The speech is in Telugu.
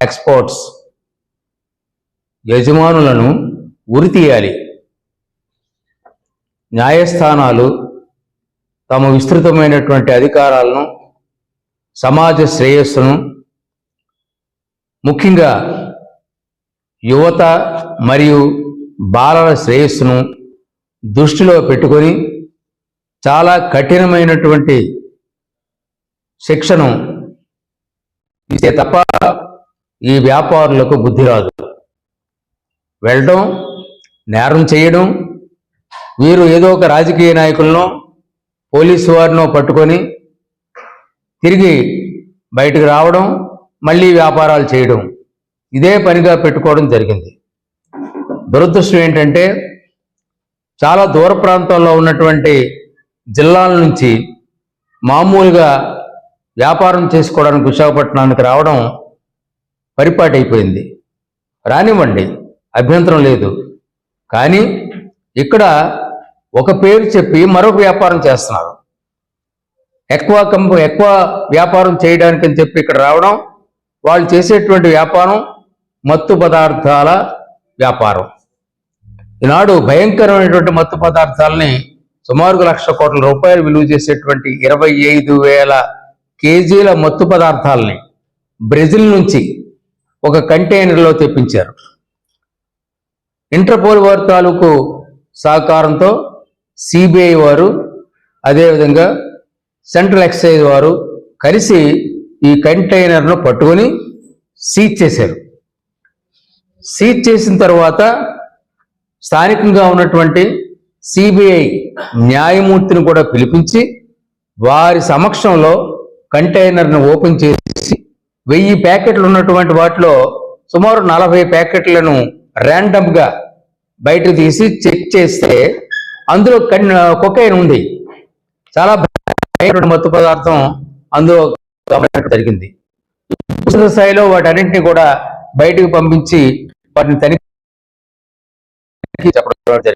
ఎక్స్పోర్ట్స్ యజమానులను ఉరితీయాలి న్యాయస్థానాలు తమ విస్తృతమైనటువంటి అధికారాలను సమాజ శ్రేయస్సును ముఖ్యంగా యువత మరియు బాలల శ్రేయస్సును దృష్టిలో పెట్టుకొని చాలా కఠినమైనటువంటి శిక్షను ఇస్తే తప్ప ఈ వ్యాపారులకు బుద్ధి రాదు. వెళ్ళడం నేరం చేయడం వీరు ఏదో ఒక రాజకీయ నాయకులను పోలీసు వారినో పట్టుకొని తిరిగి బయటకు రావడం మళ్ళీ వ్యాపారాలు చేయడం ఇదే పనిగా పెట్టుకోవడం జరిగింది. దురదృష్టం ఏంటంటే చాలా దూర ప్రాంతాల్లో ఉన్నటువంటి జిల్లాల నుంచి మామూలుగా వ్యాపారం చేసుకోవడానికి విశాఖపట్నానికి రావడం పరిపాటైపోయింది. రానివ్వండి అభ్యంతరం లేదు. కానీ ఇక్కడ ఒక పేరు చెప్పి మరొక వ్యాపారం చేస్తున్నారు. ఎక్కువ కంప ఎక్కువ వ్యాపారం చేయడానికి అని చెప్పి ఇక్కడ రావడం వాళ్ళు చేసేటువంటి వ్యాపారం మత్తు పదార్థాల వ్యాపారం. ఈనాడు భయంకరమైనటువంటి మత్తు పదార్థాలని సుమారు లక్ష కోట్ల రూపాయలు విలువ చేసేటువంటి ఇరవై ఐదు వేల కేజీల మత్తు పదార్థాలని బ్రెజిల్ నుంచి ఒక కంటైనర్లో తెప్పించారు. ఇంటర్పోల్ వారి తాలూకు సహకారంతో సిబిఐ వారు అదేవిధంగా సెంట్రల్ ఎక్సైజ్ వారు కలిసి ఈ కంటైనర్ను పట్టుకొని సీజ్ చేశారు. సీజ్ చేసిన తర్వాత స్థానికంగా ఉన్నటువంటి సిబిఐ న్యాయమూర్తిని కూడా పిలిపించి వారి సమక్షంలో కంటైనర్ను ఓపెన్ చేసి వెయ్యి ప్యాకెట్లు ఉన్నటువంటి వాటిలో సుమారు నలభై ప్యాకెట్లను ర్యాండమ్గా బయట తీసి చెక్ చేస్తే అందులో కన్ కొకైన్ ఉంది. చాలా మత్తు పదార్థం అందులో జరిగింది. స్థాయిలో వాటన్నింటినీ కూడా బయటకు పంపించి వాటిని తనిఖీ చెప్పడం జరిగింది.